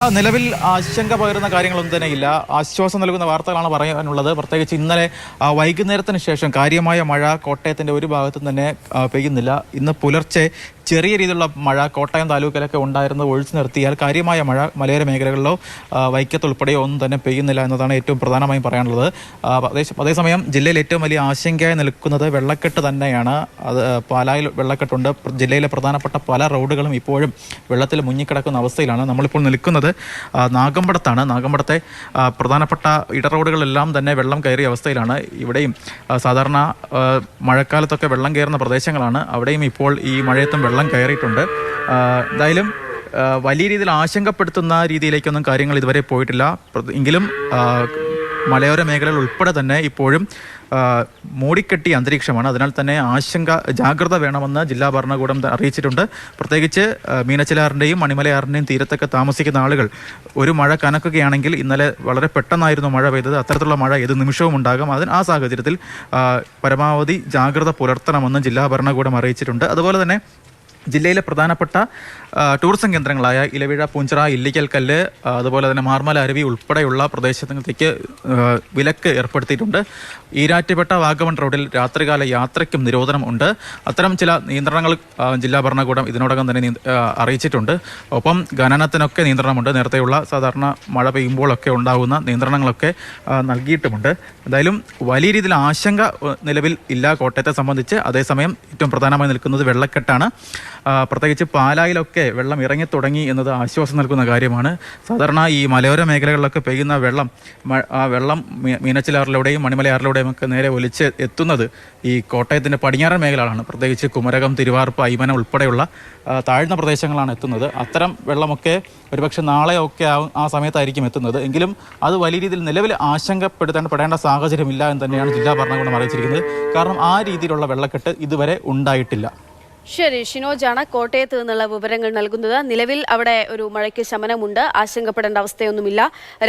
നിലവിൽ ആശങ്ക പകരുന്ന കാര്യങ്ങളൊന്നും തന്നെ ഇല്ല ആശ്വാസം നൽകുന്ന വാർത്തകളാണ് പറയാനുള്ളത്. പ്രത്യേകിച്ച് ഇന്നലെ വൈകുന്നേരത്തിന് ശേഷം കാര്യമായ മഴ കോട്ടയത്തിന്റെ ഒരു ഭാഗത്തും തന്നെ പെയ്യുന്നില്ല. ഇന്ന് പുലർച്ചെ ചെറിയ രീതിയിലുള്ള മഴ കോട്ടയം താലൂക്കിലൊക്കെ ഉണ്ടായിരുന്നത് ഒഴിച്ചു നിർത്തിയാൽ കാര്യമായ മഴ മലയോര മേഖലകളിലോ വൈക്കത്തുൾപ്പെടെയോ ഒന്നും തന്നെ പെയ്യുന്നില്ല എന്നതാണ് ഏറ്റവും പ്രധാനമായും പറയാനുള്ളത്. അതേസമയം ജില്ലയിൽ ഏറ്റവും വലിയ ആശങ്കയായി നിൽക്കുന്നത് വെള്ളക്കെട്ട് തന്നെയാണ്. അത് പാലായിൽ വെള്ളക്കെട്ടുണ്ട്. ജില്ലയിലെ പ്രധാനപ്പെട്ട പല റോഡുകളും ഇപ്പോഴും വെള്ളത്തിൽ മുങ്ങിക്കിടക്കുന്ന അവസ്ഥയിലാണ് നമ്മളിപ്പോൾ നിൽക്കുന്നത്. നാഗമ്പടത്താണ്. നാഗമ്പടത്തെ പ്രധാനപ്പെട്ട ഇടറോഡുകളെല്ലാം തന്നെ വെള്ളം കയറിയ അവസ്ഥയിലാണ്. ഇവിടെയും സാധാരണ മഴക്കാലത്തൊക്കെ വെള്ളം കയറുന്ന പ്രദേശങ്ങളാണ്. അവിടെയും ഇപ്പോൾ ഈ മഴയത്തും വെള്ളം കയറിയിട്ടുണ്ട്. ആ, എന്തായാലും വലിയ രീതിയിൽ ആശങ്കപ്പെടുത്തുന്ന രീതിയിലേക്കൊന്നും കാര്യങ്ങൾ ഇതുവരെ പോയിട്ടില്ല. എങ്കിലും മലയോര മേഖലകൾ ഉൾപ്പെടെ തന്നെ ഇപ്പോഴും മൂടിക്കെട്ടിയ അന്തരീക്ഷമാണ്. അതിനാൽ തന്നെ ആശങ്ക ജാഗ്രത വേണമെന്ന് ജില്ലാ ഭരണകൂടം അറിയിച്ചിട്ടുണ്ട്. പ്രത്യേകിച്ച് മീനച്ചിലാറിന്റെയും മണിമലയാറിന്റെയും തീരത്തൊക്കെ താമസിക്കുന്ന ആളുകൾ ഒരു മഴ കനക്കുകയാണെങ്കിൽ ഇന്നലെ വളരെ പെട്ടെന്നായിരുന്നു മഴ പെയ്തത്. അത്തരത്തിലുള്ള മഴ ഏത് നിമിഷവും ഉണ്ടാകും. അതിന് ആ സാഹചര്യത്തിൽ പരമാവധി ജാഗ്രത പുലർത്തണമെന്ന് ജില്ലാ ഭരണകൂടം അറിയിച്ചിട്ടുണ്ട്. അതുപോലെ തന്നെ ജില്ലയിലെ പ്രധാനപ്പെട്ട ടൂറിസം കേന്ദ്രങ്ങളായ ഇലവിഴ പൂഞ്ചിറ ഇല്ലിക്കൽക്കല്ല് അതുപോലെ തന്നെ മാർമല അരുവി ഉൾപ്പെടെയുള്ള പ്രദേശത്തേക്ക് വിലക്ക് ഏർപ്പെടുത്തിയിട്ടുണ്ട്. ഈരാറ്റുപേട്ട വാഗമൺ റോഡിൽ രാത്രികാല യാത്രയ്ക്കും നിരോധനം ഉണ്ട്. അത്തരം ചില നിയന്ത്രണങ്ങൾ ജില്ലാ ഭരണകൂടം ഇതിനോടകം തന്നെ അറിയിച്ചിട്ടുണ്ട്. ഒപ്പം ഖനനത്തിനൊക്കെ നിയന്ത്രണമുണ്ട്. നേരത്തെയുള്ള സാധാരണ മഴ പെയ്യുമ്പോഴൊക്കെ ഉണ്ടാകുന്ന നിയന്ത്രണങ്ങളൊക്കെ നൽകിയിട്ടുമുണ്ട്. എന്തായാലും വലിയ രീതിയിൽ ആശങ്ക നിലവിൽ ഇല്ല കോട്ടയത്തെ സംബന്ധിച്ച്. അതേസമയം ഏറ്റവും പ്രധാനമായി നിൽക്കുന്നത് വെള്ളക്കെട്ടാണ്. പ്രത്യേകിച്ച് പാലായിലൊക്കെ വെള്ളം ഇറങ്ങി തുടങ്ങി എന്നത് ആശ്വാസം നൽകുന്ന കാര്യമാണ്. സാധാരണ ഈ മലയോര മേഖലകളിലൊക്കെ പെയ്യുന്ന വെള്ളം ആ വെള്ളം മീനച്ചിലാറിലൂടെയും മണിമലയാറിലൂടെയും ഒക്കെ നേരെ ഒലിച്ച് എത്തുന്നത് ഈ കോട്ടയത്തിന്റെ പടിഞ്ഞാറൻ മേഖലകളാണ്. പ്രത്യേകിച്ച് കുമരകം തിരുവാർപ്പ് അയ്മനം ഉൾപ്പെടെയുള്ള താഴ്ന്ന പ്രദേശങ്ങളാണ് എത്തുന്നത്. അത്തരം വെള്ളമൊക്കെ ഒരുപക്ഷെ നാളെ ഒക്കെ ആ സമയത്തായിരിക്കും എത്തുന്നത്. എങ്കിലും അത് വലിയ രീതിയിൽ നിലവിൽ ആശങ്കപ്പെടുത്തേണ്ട പെടേണ്ട സാഹചര്യമില്ല എന്ന് തന്നെയാണ് ജില്ലാ ഭരണകൂടം അറിയിച്ചിരിക്കുന്നത്. കാരണം ആ രീതിയിലുള്ള വെള്ളക്കെട്ട് ഇതുവരെ ഉണ്ടായിട്ടില്ല. ശരി ഷിനോജാണ് കോട്ടയത്ത് നിന്നുള്ള വിവരങ്ങൾ നൽകുന്നത്. നിലവിൽ അവിടെ ഒരു മഴയ്ക്ക് ശമനമുണ്ട്. ആശങ്കപ്പെടേണ്ട അവസ്ഥയൊന്നുമില്ല.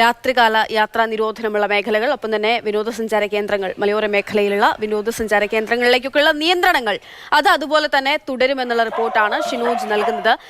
രാത്രികാല യാത്രാ നിരോധനമുള്ള മേഖലകൾ ഒപ്പം തന്നെ വിനോദസഞ്ചാര കേന്ദ്രങ്ങൾ മലയോര മേഖലയിലുള്ള വിനോദസഞ്ചാര കേന്ദ്രങ്ങളിലേക്കൊക്കെയുള്ള നിയന്ത്രണങ്ങൾ. അത് അതുപോലെ തന്നെ തുടരുമെന്നുള്ള റിപ്പോർട്ടാണ് ഷിനോജ് നൽകുന്നത്.